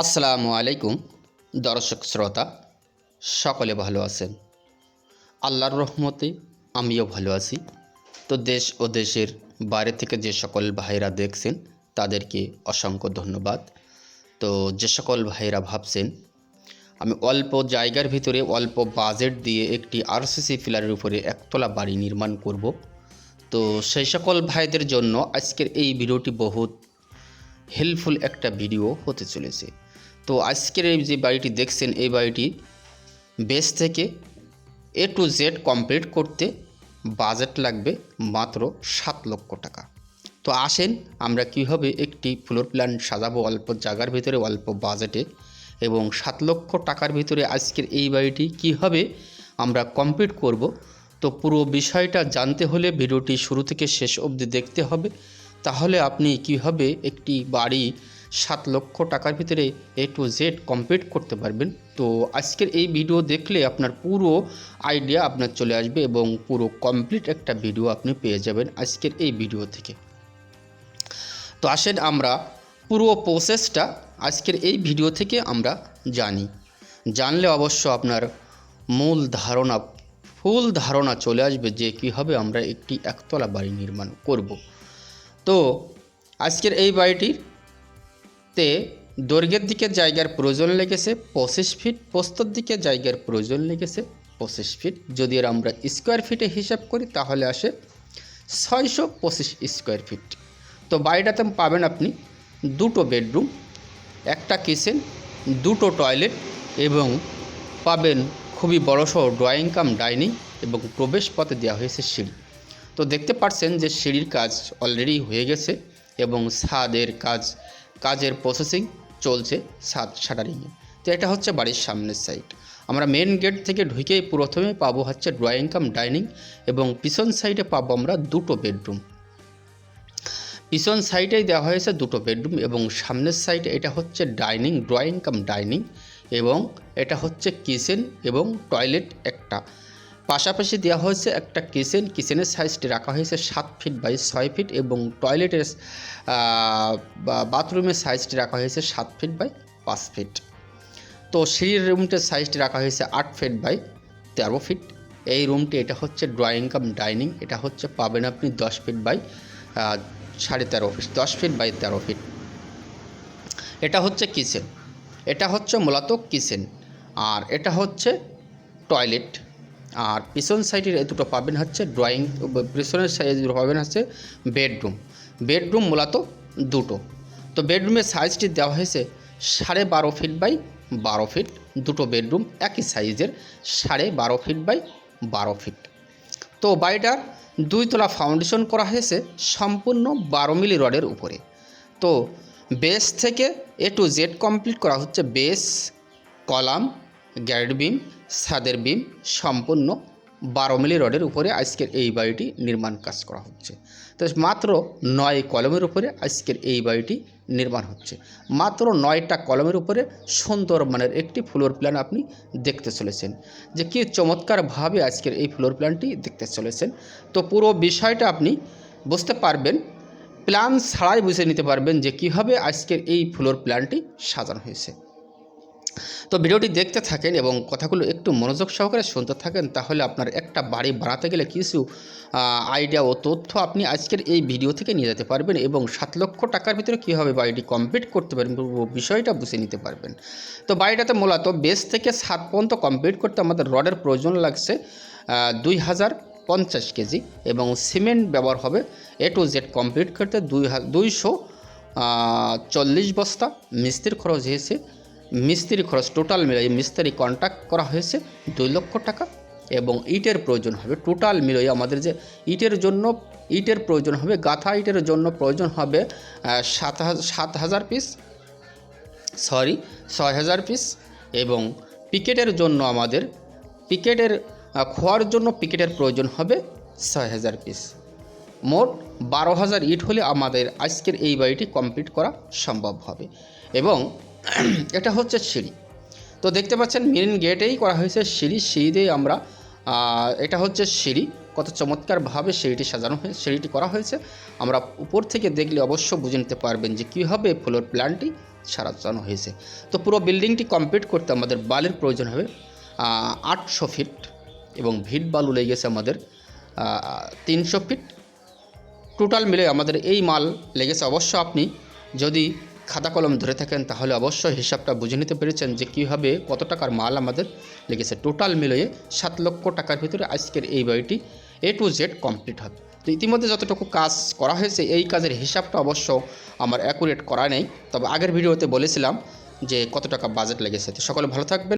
আসসালামু আলাইকুম, দর্শক শ্রোতা, সকলে ভালো আছেন। আল্লাহর রহমতে আমিও ভালো আছি। তো দেশ ও দেশের বাইরে থেকে যে সকল ভাইরা দেখছেন, তাদেরকে অসংখ্য ধন্যবাদ। তো যে সকল ভাইরা ভাবছেন, আমি অল্প জায়গার ভিতরে অল্প বাজেট দিয়ে একটি আরসিসি ফিলারের উপরে একতলা বাড়ি নির্মাণ করব। তো সেই সকল ভাইদের জন্য আজকের এই ভিডিওটি বহুত হেল্পফুল একটা ভিডিও হতে চলেছে। তো আজকের এই যে বাড়িটি দেখছেন, এই বাড়িটি বেস থেকে এ টু জেড কমপ্লিট করতে বাজেট লাগবে মাত্র সাত লক্ষ টাকা। তো আসেন, আমরা কীভাবে একটি ফ্লোর প্ল্যান সাজাবো অল্প জায়গার ভিতরে, অল্প বাজেটে এবং সাত লক্ষ টাকার ভিতরে আজকের এই বাড়িটি কীভাবে আমরা কমপ্লিট করব? তো পুরো বিষয়টা জানতে হলে ভিডিওটি শুরু থেকে শেষ অবধি দেখতে হবে। তাহলে আপনি কীভাবে একটি বাড়ি সাত লক্ষ টাকার ভিতরে এ টু জেড কমপ্লিট করতে পারবেন। তো আজকের এই ভিডিও দেখলে আপনার পুরো আইডিয়া আপনার চলে আসবে এবং পুরো কমপ্লিট একটা ভিডিও আপনি পেয়ে যাবেন আজকের এই ভিডিও থেকে। তো আসেন আমরা পুরো প্রসেসটা আজকের এই ভিডিও থেকে আমরা জানি। জানলে অবশ্য আপনার মূল ধারণা, ফুল ধারণা চলে আসবে যে কীভাবে আমরা একটি একতলা বাড়ি নির্মাণ করব। তো আজকের এই বাড়িটিতে দৈর্ঘ্যের দিকে জায়গার প্রয়োজন লেগেছে, পঁচিশ ফিট পোস্তর দিকে জায়গার প্রয়োজন লেগেছে, পঁচিশ ফিট যদি এর আমরা স্কোয়ার ফিটে হিসাব করি, তাহলে আসে ছয়শো পঁচিশ স্কোয়ার ফিট তো বাড়িটাতে পাবেন আপনি দুটো বেডরুম একটা কিচেন দুটো টয়লেট এবং পাবেন খুবই বড়সড় ড্রয়িং কাম ডাইনিং এবং প্রবেশ পথে দেওয়া হয়েছে সিঁড়ি। তো দেখতে পাচ্ছেন যে সিঁড়ির কাজ অলরেডি হয়ে গেছে এবং ছাদের কাজ কাজের প্রসেসিং চলছে ছাদ শাটারিংয়ে তো এটা হচ্ছে বাড়ির সামনের সাইড আমরা মেন গেট থেকে ঢুকেই প্রথমে পাবো হচ্ছে ড্রয়িং কাম ডাইনিং এবং পিছন সাইডে পাবো আমরা দুটো বেডরুম পিছন সাইডেই দেওয়া হয়েছে দুটো বেডরুম এবং সামনের সাইডে এটা হচ্ছে ডাইনিং ড্রয়িং কাম ডাইনিং এবং এটা হচ্ছে কিচেন এবং টয়লেট একটা। পাশাপাশি দেওয়া হয়েছে একটা কিচেন। কিচেনের সাইজটি রাখা হয়েছে সাত ফিট বাই ছয় ফিট এবং টয়লেটের বাথরুমের সাইজটি রাখা হয়েছে সাত ফিট বাই পাঁচ ফিট। তো সিঁড়ির রুমটির সাইজটি রাখা হয়েছে আট ফিট বাই তেরো ফিট। এই রুমটি, এটা হচ্ছে ড্রয়িং কাম, ডাইনিং। এটা হচ্ছে পাবেন আপনি দশ ফিট বাই সাড়ে তেরো ফিট, দশ ফিট বাই তেরো ফিট। এটা হচ্ছে কিচেন। এটা হচ্ছে মূলত কিচেন। আর এটা হচ্ছে টয়লেট। আর পিছন সাইডের এই দুটো পাবেন হচ্ছে ড্রয়িং পিছনের সাইড দুটো পাবেন হচ্ছে বেডরুম বেডরুম মূলত দুটো। তো বেডরুমের সাইজটি দেওয়া হয়েছে সাড়ে বারো ফিট বাই বারো ফিট দুটো বেডরুম একই সাইজের সাড়ে বারো ফিট বাই বারো ফিট তো বাড়িটার দুইতলা ফাউন্ডেশন করা হয়েছে সম্পূর্ণ বারো মিলি রডের উপরে। তো বেস থেকে এ টু জেড কমপ্লিট করা হচ্ছে বেস কলাম গ্যারেড বিম ছাদের বিম সম্পূর্ণ বারো মিলি রডের উপরে আজকের এই বাড়িটি নির্মাণ কাজ করা হচ্ছে। তো মাত্র নয় কলমের উপরে আজকের এই বাড়িটি নির্মাণ হচ্ছে। মাত্র নয়টা কলমের উপরে সুন্দর মানের একটি ফ্লোর প্ল্যান আপনি দেখতে চলেছেন। যে কী চমৎকারভাবে আজকের এই ফ্লোর প্ল্যানটি দেখতে চলেছেন। তো পুরো বিষয়টা আপনি বুঝতে পারবেন, প্ল্যান ছাড়াই বুঝে নিতে পারবেন যে কীভাবে আজকের এই ফ্লোর প্ল্যানটি সাজানো হয়েছে। তো ভিডিওটি দেখতে থাকেন এবং কথাগুলো একটু মনোযোগ সহকারে শুনতে থাকেন, তাহলে আপনার একটা বাড়ি বানাতে গেলে কিছু আইডিয়া ও তথ্য আপনি আজকের এই ভিডিও থেকে নিয়ে যেতে পারবেন এবং সাত লক্ষ টাকার ভিতরে কীভাবে বাড়িটি কমপ্লিট করতে পারবেন পুরো বিষয়টা বুঝে নিতে পারবেন। তো বাড়িটাতে মূলত বেস থেকে সাত পর্যন্ত কমপ্লিট করতে আমাদের রডের প্রয়োজন লাগছে দুই হাজার পঞ্চাশ কেজি এবং সিমেন্ট ব্যবহার হবে এ টু জেড কমপ্লিট করতে দুই দুইশো চল্লিশ বস্তা, মিস্ত্রির খরচ হয়েছে মিস্ত্রি খরচ টোটাল মিলিয়ে মিস্ত্রি কন্ট্যাক্ট করা হয়েছে দুই লক্ষ টাকা এবং ইটের প্রয়োজন হবে। টোটাল মিলিয়ে আমাদের যে ইটের জন্য, ইটের প্রয়োজন হবে, গাথা ইটের জন্য প্রয়োজন হবে সাত সাত হাজার পিস সরি ছয় হাজার পিস এবং পিকেটের জন্য আমাদের পিকেটের খোয়ার জন্য পিকেটের প্রয়োজন হবে ছয় হাজার পিস মোট বারো হাজার ইট হলে আমাদের আজকের এই বাড়িটি কমপ্লিট করা সম্ভব হবে। এবং এটা হচ্ছে সিঁড়ি। তো দেখতে পাচ্ছেন মেন গেটেই করা হয়েছে সিঁড়ি। সিঁড়ি দিয়ে আমরা এটা হচ্ছে সিঁড়ি। কত চমৎকারভাবে সিঁড়িটি সাজানো হয়েছে সিঁড়িটি করা হয়েছে। আমরা উপর থেকে দেখলে অবশ্য বুঝে নিতে পারবেন যে কীভাবে ফ্লোর প্ল্যানটি সারানো হয়েছে। তো পুরো বিল্ডিংটি কমপ্লিট করতে আমাদের বালির প্রয়োজন হবে আটশো ফিট এবং ভিট বালু লেগেছে আমাদের তিনশো ফিট। টোটাল মিলে আমাদের এই মাল লেগেছে। অবশ্য আপনি যদি খাতা কলম ধরে থাকেন, তাহলে অবশ্যই হিসাবটা বুঝে নিতে পেরেছেন যে কীভাবে কত টাকার মাল আমাদের লেগেছে। টোটাল মিলিয়ে সাত লক্ষ টাকার ভিতরে আজকের এই বইটি এ টু জেড কমপ্লিট হবে। তো ইতিমধ্যে যতটুকু কাজ করা হয়েছে, এই কাজের হিসাবটা অবশ্য আমার অ্যাকুরেট করা নেই। তবে আগের ভিডিওতে বলেছিলাম যে কত টাকা বাজেট লেগেছে। তো সকলে ভালো থাকবেন।